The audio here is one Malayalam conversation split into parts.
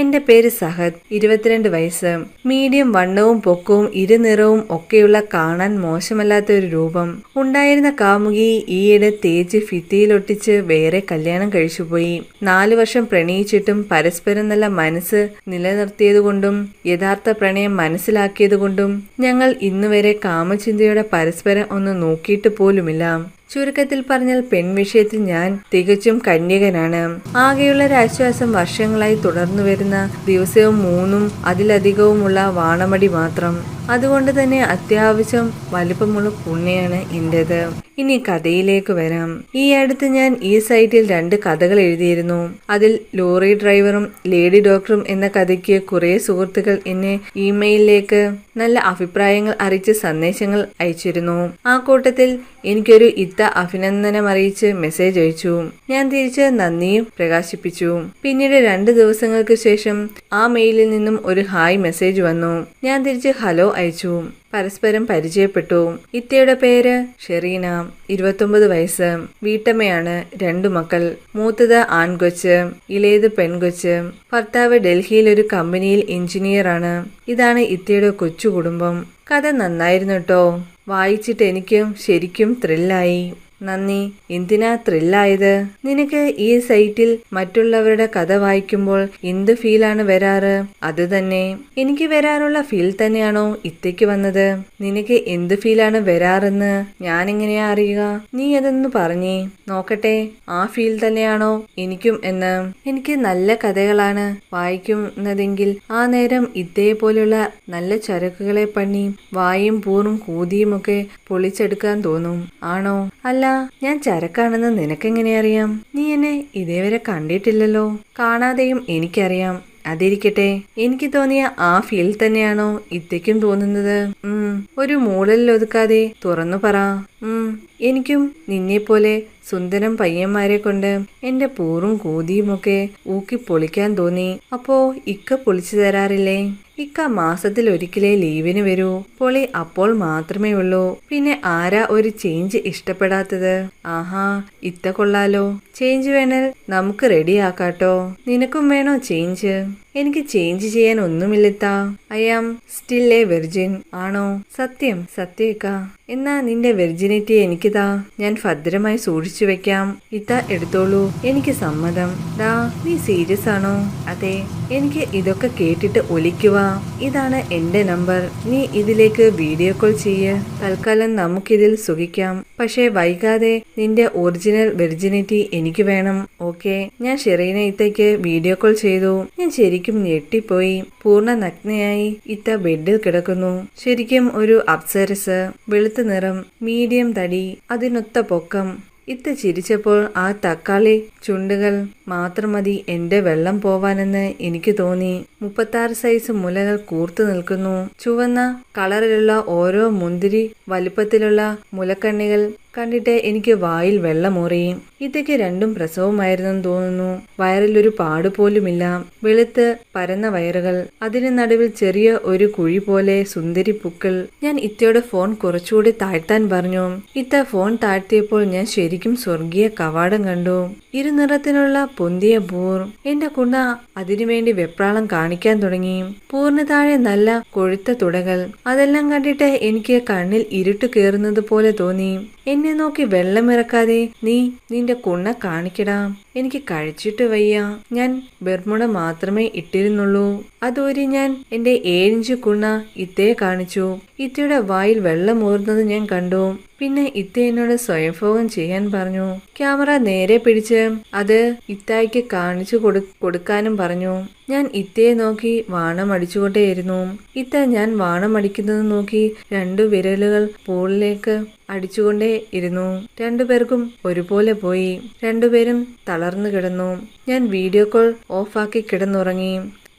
എന്റെ പേര് സഹദ്. ഇരുപത്തിരണ്ട് വയസ്സ്. മീഡിയം വണ്ണവും പൊക്കവും ഇരുനിറവും ഒക്കെയുള്ള കാണാൻ മോശമല്ലാത്ത ഒരു രൂപം. ഉണ്ടായിരുന്ന കാമുകി ഈയിടെ തേച്ച് ഫിത്തിയിലൊട്ടിച്ച് വേറെ കല്യാണം കഴിച്ചുപോയി. നാലു വർഷം പ്രണയിച്ചിട്ടും പരസ്പരം നല്ല മനസ്സ് നിലനിർത്തിയതുകൊണ്ടും യഥാർത്ഥ പ്രണയം മനസ്സിലാക്കിയതുകൊണ്ടും ഞങ്ങൾ ഇന്നുവരെ കാമചിന്തയോടെ പരസ്പരം ഒന്ന് നോക്കിയിട്ട് പോലുമില്ല. ചുരുക്കത്തിൽ പറഞ്ഞാൽ പെൺവിഷയത്തിൽ ഞാൻ തികച്ചും കന്യകനാണ്. ആകെയുള്ള ഒരാശ്വാസം വർഷങ്ങളായി തുടർന്നു വരുന്ന ദിവസവും മൂന്നും അതിലധികവുമുള്ള വാണമടി മാത്രം. അതുകൊണ്ട് തന്നെ അത്യാവശ്യം വലിപ്പമുള്ള പുണ്യാണ് എന്റേത് ഇനി കഥയിലേക്ക് വരാം. ഈ അടുത്ത് ഞാൻ ഈ സൈറ്റിൽ രണ്ട് കഥകൾ എഴുതിയിരുന്നു. അതിൽ ലോറി ഡ്രൈവറും ലേഡി ഡോക്ടറും എന്ന കഥയ്ക്ക് കുറേ സുഹൃത്തുക്കൾ എന്നെ ഇമെയിലിലേക്ക് നല്ല അഭിപ്രായങ്ങൾ അറിയിച്ച് സന്ദേശങ്ങൾ അയച്ചിരുന്നു. ആ കൂട്ടത്തിൽ എനിക്കൊരു ഇത്ത അഭിനന്ദനം അറിയിച്ച് മെസ്സേജ് അയച്ചു. ഞാൻ തിരിച്ച് നന്ദിയും പ്രകാശിപ്പിച്ചു. പിന്നീട് രണ്ട് ദിവസങ്ങൾക്ക് ശേഷം ആ മെയിലിൽ നിന്നും ഒരു ഹായ് മെസ്സേജ് വന്നു. ഞാൻ തിരിച്ച് ഹലോ അയച്ചു. പരസ്പരം പരിചയപ്പെട്ടു. ഇത്തയുടെ പേര് ഷെറീന. ഇരുപത്തൊമ്പത് വയസ്സ്. വീട്ടമ്മയാണ് രണ്ടു മക്കൾ. മൂത്തത് ആൺകൊച്ച് ഇളയത് പെൺകൊച്ച്. ഭർത്താവ് ഡൽഹിയിൽ ഒരു കമ്പനിയിൽ എഞ്ചിനീയറാണ് ഇതാണ് ഇത്തയുടെ കൊച്ചു കുടുംബം കഥ നന്നായിരുന്നു കേട്ടോ വായിച്ചിട്ട് എനിക്കും ശരിക്കും ത്രില്ലായി നന്ദി. എന്തിനാ ത്രില്ലായത് നിനക്ക് ഈ സൈറ്റിൽ മറ്റുള്ളവരുടെ കഥ വായിക്കുമ്പോൾ എന്ത് ഫീലാണ് വരാറ്? അത് തന്നെ. എനിക്ക് വരാറുള്ള ഫീൽ തന്നെയാണോ ഇത്തേക്ക് വന്നത്? നിനക്ക് എന്ത് ഫീലാണ് വരാറെന്ന് ഞാൻ എങ്ങനെയാ അറിയുക? നീ അതൊന്ന് പറഞ്ഞേ. നോക്കട്ടെ. ആ ഫീൽ തന്നെയാണോ എനിക്കും എന്ന്. എനിക്ക് നല്ല കഥകളാണ് വായിക്കുന്നതെങ്കിൽ ആ നേരം ഇതേപോലുള്ള നല്ല ചരക്കുകളെ പണി വായും പൂറും കൂതിയും ഒക്കെ പൊളിച്ചെടുക്കാൻ തോന്നും. ആണോ? അല്ല ഞാൻ ചരക്കാണെന്ന് നിനക്കെങ്ങനെ അറിയാം? നീ എന്നെ ഇതേവരെ കണ്ടിട്ടില്ലല്ലോ. കാണാതെയും എനിക്കറിയാം. അതിരിക്കട്ടെ. എനിക്ക് തോന്നിയ ആ ഫീൽ തന്നെയാണോ ഇത്തയ്ക്കും തോന്നുന്നത്? ഉം. ഒരു മൂളലിൽ ഒതുക്കാതെ തുറന്നു പറ. ഉം. എനിക്കും നിന്നെ പോലെ സുന്ദരം പയ്യന്മാരെ കൊണ്ട് എന്റെ പൂറും കൂതിയുമൊക്കെ ഊക്കി പൊളിക്കാൻ തോന്നി. അപ്പോ ഇക്ക പൊളിച്ചു തരാറില്ലേ? ഇക്ക മാസത്തിൽ ഒരിക്കലേ ലീവിന് വരൂ. പൊളി അപ്പോൾ മാത്രമേ ഉള്ളൂ. പിന്നെ ആരാ ഒരു ചേഞ്ച് ഇഷ്ടപ്പെടാത്തത്? ആഹാ ഇത്ത കൊള്ളാലോ. ചേഞ്ച് വേണൽ നമുക്ക് റെഡി ആക്കാട്ടോ നിനക്കും വേണോ ചേഞ്ച് എനിക്ക് ചേഞ്ച് ചെയ്യാൻ ഒന്നുമില്ലത്ത. I am still a virgin ആണോ? സത്യം സത്യേക്ക. എന്നാ നിന്റെ വെർജിനിറ്റി എനിക്കിതാ. ഞാൻ ഭദ്രമായി സൂക്ഷിച്ചു വെക്കാം. ഇത്ത എടുത്തോളൂ. എനിക്ക് സമ്മതം. ദാ നീ സീരിയസ് ആണോ? അതെ എനിക്ക് ഇതൊക്കെ കേട്ടിട്ട് ഒലിക്കുക ഇതാണ് എന്റെ നമ്പർ. നീ ഇതിലേക്ക് വീഡിയോ കോൾ ചെയ്യ്. തൽക്കാലം നമുക്കിതിൽ സുഖിക്കാം. പക്ഷേ വൈകാതെ നിന്റെ ഒറിജിനൽ വെർജിനിറ്റി എനിക്ക് വേണം. ഓക്കെ ഞാൻ ഷെറീന വീഡിയോ കോൾ ചെയ്തു. ഞാൻ ശരിക്കും ഞെട്ടിപ്പോയി. പൂർണ നഗ്നയായി ഇത്ത ബെഡിൽ കിടക്കുന്നു. ശരിക്കും ഒരു അപ്സരസ്. വെളുത്ത നിറം മീഡിയം തടി അതിനൊത്ത പൊക്കം. ഇത്ത ചിരിച്ചപ്പോൾ ആ തക്കാളി ചുണ്ടുകൾ മാത്രം മതി എന്റെ വെള്ളം പോവാനെന്ന് എനിക്ക് തോന്നി. മുപ്പത്താറ് സൈസ് മുലകൾ കൂർത്തു നിൽക്കുന്നു. ചുവന്ന കളറിലുള്ള ഓരോ മുന്തിരി വലിപ്പത്തിലുള്ള മുലക്കണ്ണികൾ കണ്ടിട്ട് എനിക്ക് വായിൽ വെള്ളമോറി ഇതൊക്കെ രണ്ടും പ്രസവമായിരുന്നെന്ന് തോന്നുന്നു. വയറിലൊരു പാടുപോലുമില്ല വെളുത്ത് പരന്ന വയറുകൾ. അതിന് നടുവിൽ ചെറിയ ഒരു കുഴി പോലെ സുന്ദരി പൂക്കൾ. ഞാൻ ഇത്തയുടെ ഫോൺ കുറച്ചുകൂടി താഴ്ത്താൻ പറഞ്ഞു. ഇത്ത ഫോൺ താഴ്ത്തിയപ്പോൾ ഞാൻ ശരിക്കും സ്വർഗീയ കവാടം കണ്ടു. ഇരുനിറത്തിനുള്ള പൊന്തിയ പൂർ. എന്റെ കുണ്ണ അതിനുവേണ്ടി വെപ്രാളം കാണിക്കാൻ തുടങ്ങി. പൂറിന് താഴെ നല്ല കൊഴുത്ത തുടകൾ. അതെല്ലാം കണ്ടിട്ട് എനിക്ക് കണ്ണിൽ ഇരുട്ട് കയറുന്നത് പോലെ തോന്നി. എന്നെ നോക്കി വെള്ളമിറക്കാതെ നീ നിന്റെ കുണ്ണ കാണിക്കടാ. എനിക്ക് കഴിച്ചിട്ട് വയ്യ. ഞാൻ ബെർമുട മാത്രമേ ഇട്ടിരുന്നുള്ളൂ. അതോരി ഞാൻ എന്റെ ഏഴിഞ്ച് കുണ്ണ ഇത്തയെ കാണിച്ചു. ഇത്തയുടെ വായിൽ വെള്ളമൂർന്നത് ഞാൻ കണ്ടു. പിന്നെ ഇത്ത എന്നോട് സ്വയംഭോഗം ചെയ്യാൻ പറഞ്ഞു. ക്യാമറ നേരെ പിടിച്ച് അത് ഇത്തായിക്ക് കാണിച്ചു കൊടു കൊടുക്കാനും പറഞ്ഞു. ഞാൻ ഇത്തയെ നോക്കി വാണം അടിച്ചുകൊണ്ടേയിരുന്നു. ഇത്ത ഞാൻ വാണം അടിക്കുന്നത് നോക്കി രണ്ടു വിരലുകൾ പൂളിലേക്ക് അടിച്ചുകൊണ്ടേ ഇരുന്നു. രണ്ടുപേർക്കും ഒരുപോലെ പോയി. രണ്ടുപേരും തളർന്നു കിടന്നു. ഞാൻ വീഡിയോ കോൾ ഓഫാക്കി കിടന്നുറങ്ങി.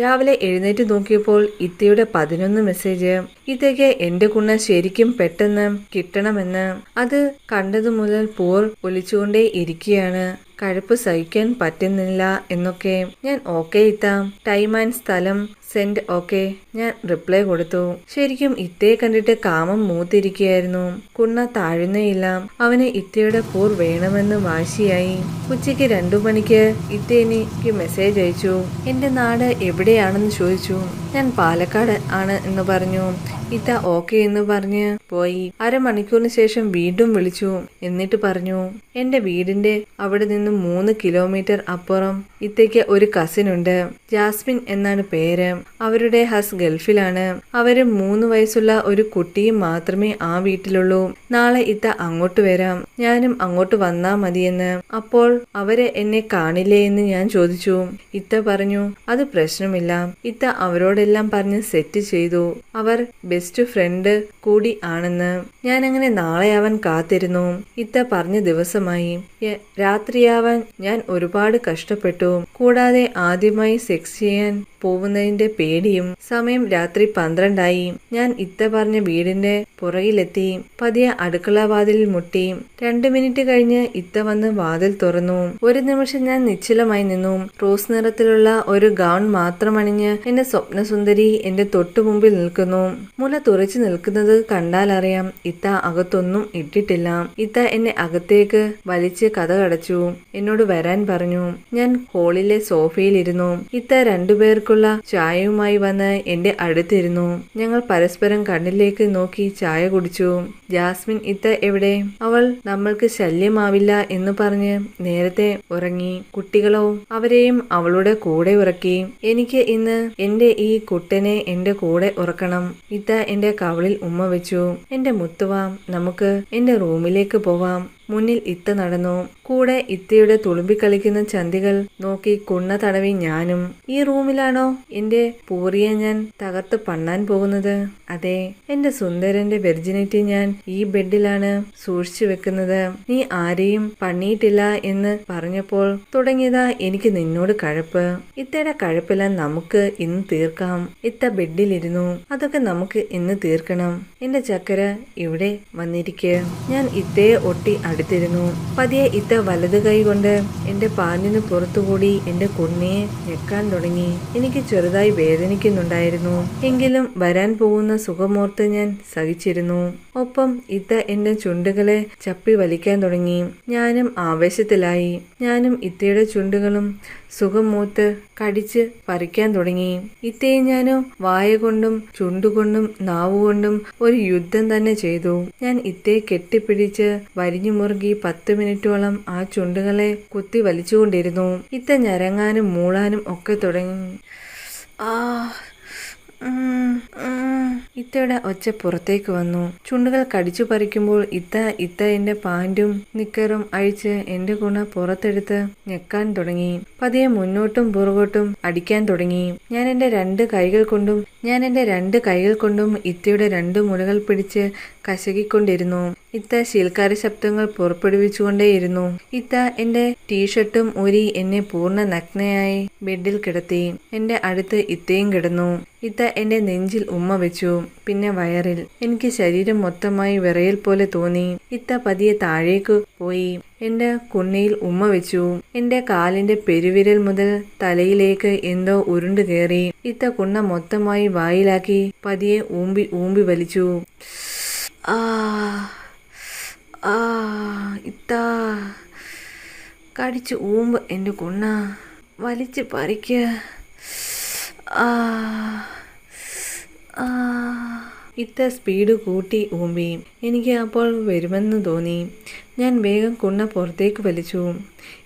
രാവിലെ എഴുന്നേറ്റ് നോക്കിയപ്പോൾ ഇത്തയുടെ പതിനൊന്ന് മെസ്സേജ് ഇത്തയ്ക്ക് എന്റെ കുണ്ണ ശരിക്കും പെട്ടെന്ന് കിട്ടണമെന്ന്. അത് കണ്ടതു മുതൽ പോർ ഒലിച്ചുകൊണ്ടേ ഇരിക്കുകയാണ് കഴപ്പ് സഹിക്കാൻ പറ്റുന്നില്ല എന്നൊക്കെ ഞാൻ ഓക്കെ ഇത്താം ടൈം ആൻഡ് സ്ഥലം സെൻഡ് ഓക്കെ ഞാൻ റിപ്ലൈ കൊടുത്തു. ശരിക്കും ഇത്തയെ കണ്ടിട്ട് കാമം മൂത്തിരിക്കുകയായിരുന്നു. കുണ്ണ താഴുന്നേയില്ല. അവന് ഇത്തയുടെ പൂർ വേണമെന്ന് വാശിയായി. ഉച്ചയ്ക്ക് രണ്ടു മണിക്ക് ഇത്ത എനിക്ക് മെസ്സേജ് അയച്ചു. എന്റെ നാട് എവിടെയാണെന്ന് ചോദിച്ചു. ഞാൻ പാലക്കാട് ആണ് എന്ന് പറഞ്ഞു. ഇത്ത ഓക്കെ എന്ന് പറഞ്ഞ് പോയി. അരമണിക്കൂറിന് ശേഷം വീണ്ടും വിളിച്ചു. എന്നിട്ട് പറഞ്ഞു എന്റെ വീടിന്റെ അവിടെ നിന്ന് മൂന്ന് കിലോമീറ്റർ അപ്പുറം ഇത്തയ്ക്ക് ഒരു കസിൻ ഉണ്ട്. ജാസ്മിൻ എന്നാണ് പേര്. അവരുടെ ഹസ് ഗൾഫിലാണ്. അവർ മൂന്ന് വയസ്സുള്ള ഒരു കുട്ടിയും മാത്രമേ ആ വീട്ടിലുള്ളൂ. നാളെ ഇത്ത അങ്ങോട്ട് വരാം. ഞാനും അങ്ങോട്ട് വന്നാ മതിയെന്ന്. അപ്പോൾ അവരെ എന്നെ കാണില്ലേ എന്ന് ഞാൻ ചോദിച്ചു. ഇത്ത പറഞ്ഞു അത് പ്രശ്നമില്ല. ഇത്ത അവരോടെല്ലാം പറഞ്ഞ് സെറ്റ് ചെയ്തു. അവർ ബെസ്റ്റ് ഫ്രണ്ട് കൂടി ആണെന്ന് ഞാൻ അങ്ങനെ നാളെയാവാൻ കാത്തിരുന്നു. ഇത്ത പറഞ്ഞ ദിവസമായി. രാത്രിയാവാൻ ഞാൻ ഒരുപാട് കഷ്ടപ്പെട്ടു. കൂടാതെ ആദ്യമായി സെക്സ് ചെയ്യാൻ പോകുന്നതിന്റെ പേടിയും സമയം രാത്രി പന്ത്രണ്ടായി. ഞാൻ ഇത്ത പറഞ്ഞ വീടിന്റെ പുറകിലെത്തി. പതിയെ അടുക്കള വാതിലിൽ മുട്ടി. രണ്ട് മിനിറ്റ് കഴിഞ്ഞ് ഇത്ത വന്ന് വാതിൽ തുറന്നു. ഒരു നിമിഷം ഞാൻ നിശ്ചലമായി നിന്നു. റോസ് നിറത്തിലുള്ള ഒരു ഗൗൺ മാത്രം അണിഞ്ഞ് എന്റെ സ്വപ്നസുന്ദരി എന്റെ തൊട്ടു മുമ്പിൽ നിൽക്കുന്നു. മുല തുറച്ചു നിൽക്കുന്നത് കണ്ടാലറിയാം ഇത്ത അകത്തൊന്നും ഇട്ടിട്ടില്ല. ഇത്ത എന്നെ അകത്തേക്ക് വലിച്ച് കഥ കടച്ചു എന്നോട് വരാൻ പറഞ്ഞു. ഞാൻ ഹോളിലെ സോഫയിലിരുന്നു. ഇത്ത രണ്ടുപേർക്കുള്ള ചായയുമായി വന്ന് എന്റെ അടുത്തിരുന്നു. ഞങ്ങൾ പരസ്പരം കണ്ണിലേക്ക് നോക്കി ചായ കുടിച്ചു. ജാസ്മിൻ ഇത്ത എവിടെ? അവൾ നമ്മൾക്ക് ശല്യമാവില്ല എന്ന് പറഞ്ഞ് നേരത്തെ ഉറങ്ങി. കുട്ടികളോ അവരെയും അവളുടെ കൂടെ ഉറക്കി. എനിക്ക് ഇന്ന് എന്റെ ഈ കുട്ടനെ എന്റെ കൂടെ ഉറക്കണം. ഇത്ത എന്റെ കവളിൽ ഉമ്മ വെച്ചു. എന്റെ മുത്തുവാം നമുക്ക് എന്റെ റൂമിലേക്ക് പോവാം. മുന്നിൽ ഇത്ത നടന്നു. കൂടെ ഇത്തയുടെ തുളുമ്പിക്കളിക്കുന്ന ചന്തികൾ നോക്കി കുണ്ണ തടവി ഞാനും. ഈ റൂമിലാണോ എന്റെ പൂറിയെ ഞാൻ തകർത്ത് പണ്ണാൻ പോകുന്നത്? അതെ എന്റെ സുന്ദരന്റെ വെർജിനിറ്റി ഞാൻ ഈ ബെഡിലാണ് സൂക്ഷിച്ചു വെക്കുന്നത്. നീ ആരെയും പണിയിട്ടില്ല എന്ന് പറഞ്ഞപ്പോൾ തുടങ്ങിയതാ എനിക്ക് നിന്നോട് കഴപ്പ്. ഇത്തയുടെ കഴപ്പെല്ലാം നമുക്ക് ഇന്ന് തീർക്കാം. ഇത്ത ബെഡിലിരുന്നു. അതൊക്കെ നമുക്ക് ഇന്ന് തീർക്കണം. എന്റെ ചക്കര ഇവിടെ വന്നിരിക്കെ. ഞാൻ ഇത്തയെ ഒട്ടി അടുത്തിരുന്നു പതിയെ ഇത്ത വലത് കൈ കൊണ്ട് എന്റെ പാലിന് പുറത്തുകൂടി എന്റെ കുണ്ണിയെ ഞെക്കാൻ തുടങ്ങി. എനിക്ക് ചെറുതായി വേദനിക്കുന്നുണ്ടായിരുന്നു. എങ്കിലും വരാൻ പോകുന്ന സുഖമോർത്ത് ഞാൻ സഹിച്ചിരുന്നു. ഒപ്പം ഇത്ത എന്റെ ചുണ്ടുകളെ ചപ്പി വലിക്കാൻ തുടങ്ങി. ഞാനും ആവേശത്തിലായി. ഞാനും ഇത്തയുടെ ചുണ്ടുകളും സുഖമൂത്ത് കടിച്ച് പറിക്കാൻ തുടങ്ങി. ഇത്തയും ഞാനും വായ കൊണ്ടും ചുണ്ടുകൊണ്ടും നാവുകൊണ്ടും ഒരു യുദ്ധം തന്നെ ചെയ്തു. ഞാൻ ഇത്തയെ കെട്ടിപ്പിടിച്ച് വരിഞ്ഞു മുറുകി പത്ത് മിനിറ്റോളം ആ ചുണ്ടുകളെ കുത്തി വലിച്ചുകൊണ്ടിരുന്നു. ഇത്ത ഞരങ്ങാനും മൂളാനും ഒക്കെ തുടങ്ങി. ആ. ഇത്തയുടെ ഒച്ച പുറത്തേക്ക് വന്നു. ചുണ്ടുകൾ കടിച്ചു പറിക്കുമ്പോൾ ഇത്ത ഇത്ത എന്റെ പാന്റും നിക്കറും അഴിച്ച് എന്റെ കുണ പുറത്തെടുത്ത് ഞെക്കാൻ തുടങ്ങി. പതിയെ മുന്നോട്ടും പുറകോട്ടും അടിക്കാൻ തുടങ്ങി. ഞാൻ എന്റെ രണ്ട് കൈകൾ കൊണ്ടും ഞാൻ എന്റെ രണ്ട് കൈകൾ കൊണ്ടും ഇത്തയുടെ രണ്ട് മുലകൾ പിടിച്ച് കശകിക്കൊണ്ടിരുന്നു. ഇത്ത ശീൽക്കാര ശബ്ദങ്ങൾ പുറപ്പെടുവിച്ചുകൊണ്ടേയിരുന്നു. ഇത്ത എന്റെ ടീഷർട്ടും ഊരി എന്നെ പൂർണ നഗ്നയായി ബെഡിൽ കിടത്തി. എന്റെ അടുത്ത് ഇത്തയും കിടന്നു. ഇത്ത എന്റെ നെഞ്ചിൽ ഉമ്മ വെച്ചു പിന്നെ വയറിൽ. എനിക്ക് ശരീരം മൊത്തമായി വിറയൽ പോലെ തോന്നി. ഇത്ത പതിയെ താഴേക്ക് പോയി. എന്റെ കുണ്ണിയിൽ ഉമ്മ വെച്ചു. എന്റെ കാലിന്റെ പെരുവിരൽ മുതൽ തലയിലേക്ക് എന്തോ ഉരുണ്ടു കയറി ഇത്ത കുണ്ണ മൊത്തമായി വായിലാക്കി പതിയെ ഊമ്പി ഊമ്പി വലിച്ചു. ആ ആ ഇത്താ. കടിച്ച് ഊമ്പ് എന്റെ കുണ്ണ വലിച്ച് പറിക്ക്. ആ ആ. ഇത്ത സ്പീഡ് കൂട്ടി ഊമ്പി. എനിക്ക് അപ്പോൾ വരുമെന്ന് തോന്നി. ഞാൻ വേഗം കുണ്ണ പുറത്തേക്ക് വലിച്ചു.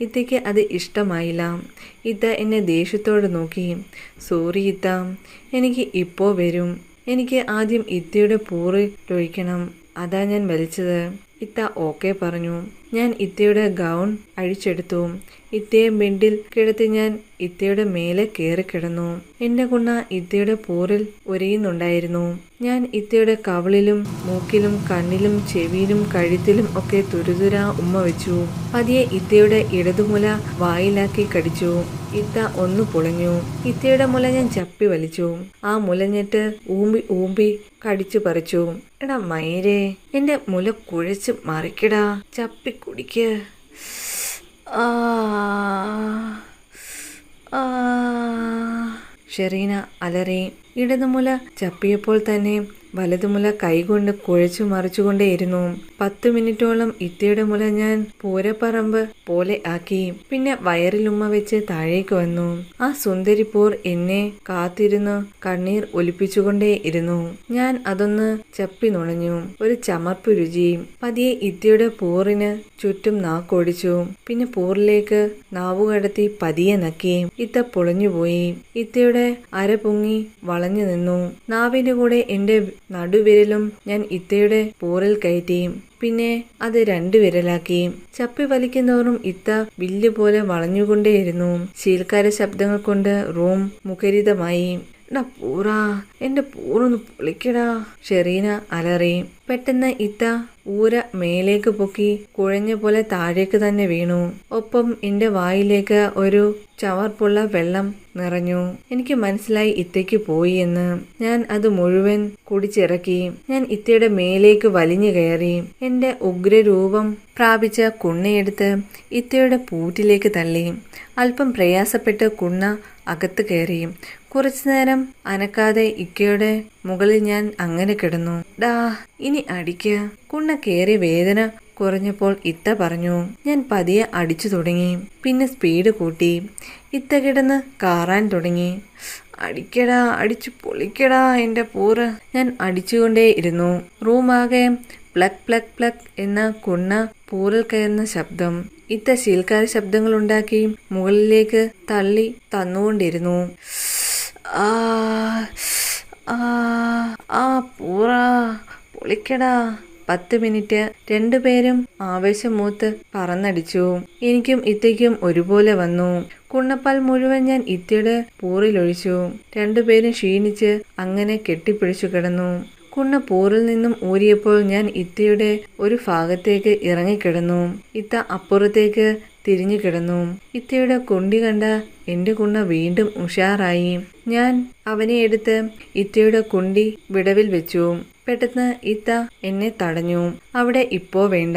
ഇത്തയ്ക്ക് അത് ഇഷ്ടമായില്ല. ഇത്ത എന്നെ ദേഷ്യത്തോടെ നോക്കി. സോറി ഇത്ത. എനിക്ക് ഇപ്പോൾ വരും. എനിക്ക് ആദ്യം ഇത്തയുടെ പൂറി ഒഴിക്കണം. അതാ ഞാൻ വലിച്ചത്. ഇത്ത ഓക്കെ പറഞ്ഞു. ഞാൻ ഇത്തയുടെ ഗൗൺ അഴിച്ചെടുത്തു. ഇത്തയെ ബെഡിൽ കിടത്തി ഞാൻ ഇത്തയുടെ മേലെ കയറി കിടന്നു. എന്റെ കുണ്ണ ഇത്തയുടെ പോറിൽ ഒരയുന്നുണ്ടായിരുന്നു. ഞാൻ ഇത്തയുടെ കവളിലും മൂക്കിലും കണ്ണിലും ചെവിയിലും കഴുത്തിലും ഒക്കെ തുരുതുരാ ഉമ്മ വെച്ചു. പതിയെ ഇത്തയുടെ ഇടതുമുല വായിലാക്കി കടിച്ചു. ഇത്ത ഒന്ന് പൊളഞ്ഞു. ഇത്തയുടെ മുല ഞാൻ ചപ്പി വലിച്ചു. ആ മുലഞ്ഞിട്ട് ഊമ്പി ഊമ്പി കടിച്ചു പറിച്ചു. എടാ മയരേ എന്റെ മുല കുഴച്ച് മറിക്കടാ. ചപ്പി കുടിക്ക്. ആ ആ ഷെറീന അലറി ഇടതുമുല ചപ്പിയപ്പോൾ തന്നെ വലതുമുല കൈകൊണ്ട് കുഴച്ചു മറിച്ചുകൊണ്ടേയിരുന്നു. പത്ത് മിനിറ്റോളം ഇത്തയുടെ മുല ഞാൻ പൂരപ്പറമ്പ് പോലെ ആക്കി. പിന്നെ വയറിലുമ്മ വെച്ച് താഴേക്ക് വന്നു. ആ സുന്ദരി പോർ എന്നെ കാത്തിരുന്ന് കണ്ണീർ ഒലിപ്പിച്ചുകൊണ്ടേ ഇരുന്നു ഞാൻ അതൊന്ന് ചപ്പി നുണഞ്ഞു. ഒരു ചമർപ്പ് രുചി. പതിയെ ഇത്തയുടെ പൂറിന് ചുറ്റും നാക്കൊടിച്ചു. പിന്നെ പൂറിലേക്ക് നാവുകടത്തി പതിയെ നക്കി. ഇത്ത പൊളിഞ്ഞുപോയി. ഇത്തയുടെ അര പൊങ്ങി വളഞ്ഞു നിന്നു. നാവിന്റെ കൂടെ എന്റെ നടുവിരലും ഞാൻ ഇത്തയുടെ പോറിൽ കയറ്റി. പിന്നെ അത് രണ്ടു വിരലാക്കി. ചപ്പി വലിക്കുന്നവരും ഇത്ത വില്ല് പോലെ വളഞ്ഞുകൊണ്ടേയിരുന്നു. ശീൽക്കാര ശബ്ദങ്ങൾ കൊണ്ട് റൂം മുഖരിതമായി. എടാ പൂറാ എന്റെ പൂറൊന്ന് പൊളിക്കടാ ഷെറീന അലറി. പെട്ടെന്ന് ഇത്ത ഊര മേലേക്ക് പൊക്കി കുഴഞ്ഞ പോലെ താഴേക്ക് തന്നെ വീണു. ഒപ്പം എന്റെ വായിലേക്ക് ഒരു ചവർപ്പുള്ള വെള്ളം നിറഞ്ഞു. എനിക്ക് മനസ്സിലായി ഇത്തയ്ക്ക് പോയി എന്ന്. ഞാൻ അത് മുഴുവൻ കുടിച്ചിറക്കി. ഞാൻ ഇത്തയുടെ മേലേക്ക് വലിഞ്ഞു കയറി. എന്റെ ഉഗ്രരൂപം പ്രാപിച്ച കുണ്ണയെടുത്ത് ഇത്തയുടെ പൂറ്റിലേക്ക് തള്ളി. അല്പം പ്രയാസപ്പെട്ട് കുണ്ണ അകത്ത് കയറി. കുറച്ചു നേരം അനക്കാതെ ഇക്കയുടെ മുകളിൽ ഞാൻ അങ്ങനെ കിടന്നു. ഡാ ഇനി അടിക്ക്. കുണ്ണ കയറി വേദന കുറഞ്ഞപ്പോൾ ഇത്ത പറഞ്ഞു ഞാൻ പതിയെ അടിച്ചു തുടങ്ങി. പിന്നെ സ്പീഡ് കൂട്ടി. ഇത്ത കിടന്ന് കാറാൻ തുടങ്ങി. അടിക്കടാ അടിച്ചു പൊളിക്കടാ എന്റെ പൂറ്. ഞാൻ അടിച്ചുകൊണ്ടേ ഇരുന്നു. റൂമാകെ പ്ലക് പ്ലക് പ്ലക് എന്ന കുണ്ണ പൂറിൽ കയറുന്ന ശബ്ദം. ഇത്ത ശീൽക്കാര ശബ്ദങ്ങൾ ഉണ്ടാക്കി മുകളിലേക്ക് തള്ളി തന്നുകൊണ്ടിരുന്നു. ആ ആ പൂറാ. പൊളിക്കടാ. പത്ത് മിനിറ്റ് രണ്ടുപേരും ആവേശം മൂത്ത് പറന്നടിച്ചു. എനിക്കും ഇത്തയ്ക്കും ഒരുപോലെ വന്നു. കുണ്ണപ്പാൽ മുഴുവൻ ഞാൻ ഇത്തയുടെ പൂറിലൊഴിച്ചു. രണ്ടുപേരും ക്ഷീണിച്ച് അങ്ങനെ കെട്ടിപ്പിടിച്ചു കിടന്നു. കുണ്ണ പൂറിൽ നിന്നും ഊരിയപ്പോൾ ഞാൻ ഇത്തയുടെ ഒരു ഭാഗത്തേക്ക് ഇറങ്ങിക്കിടന്നു. ഇത്ത അപ്പുറത്തേക്ക് തിരിഞ്ഞു കിടന്നു. ഇത്തയുടെ കുണ്ടി കണ്ട എന്റെ കുണ്ണ വീണ്ടും ഉഷാറായി. ഞാൻ അവനെ എടുത്ത് ഇത്തയുടെ കുണ്ടി വിടവിൽ വെച്ചു. പെട്ടെന്ന് ഇത്ത എന്നെ തടഞ്ഞു. അവിടെ ഇപ്പോ വേണ്ട.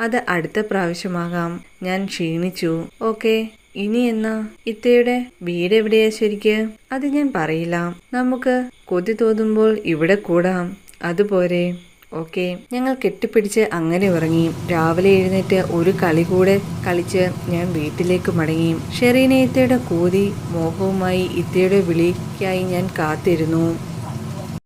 അത് അടുത്ത പ്രാവശ്യമാകാം. ഞാൻ ക്ഷീണിച്ചു. ഓക്കെ ഇനി എന്നാ? ഇത്തയുടെ വീട് എവിടെയാ ശരിക്ക്? അത് ഞാൻ പറയില്ല. നമുക്ക് കൊതി തോന്നുമ്പോൾ ഇവിടെ കൂടാം. അതുപോരെ ഓക്കെ. ഞങ്ങൾ കെട്ടിപ്പിടിച്ച് അങ്ങനെ ഉറങ്ങി രാവിലെ എഴുന്നേറ്റ് ഒരു കളി കൂടെ കളിച്ച് ഞാൻ വീട്ടിലേക്ക് മടങ്ങി. ഷെറീന കൂതി മോഹവുമായി ഇത്തയുടെ വിളിക്കായി ഞാൻ കാത്തിരുന്നു.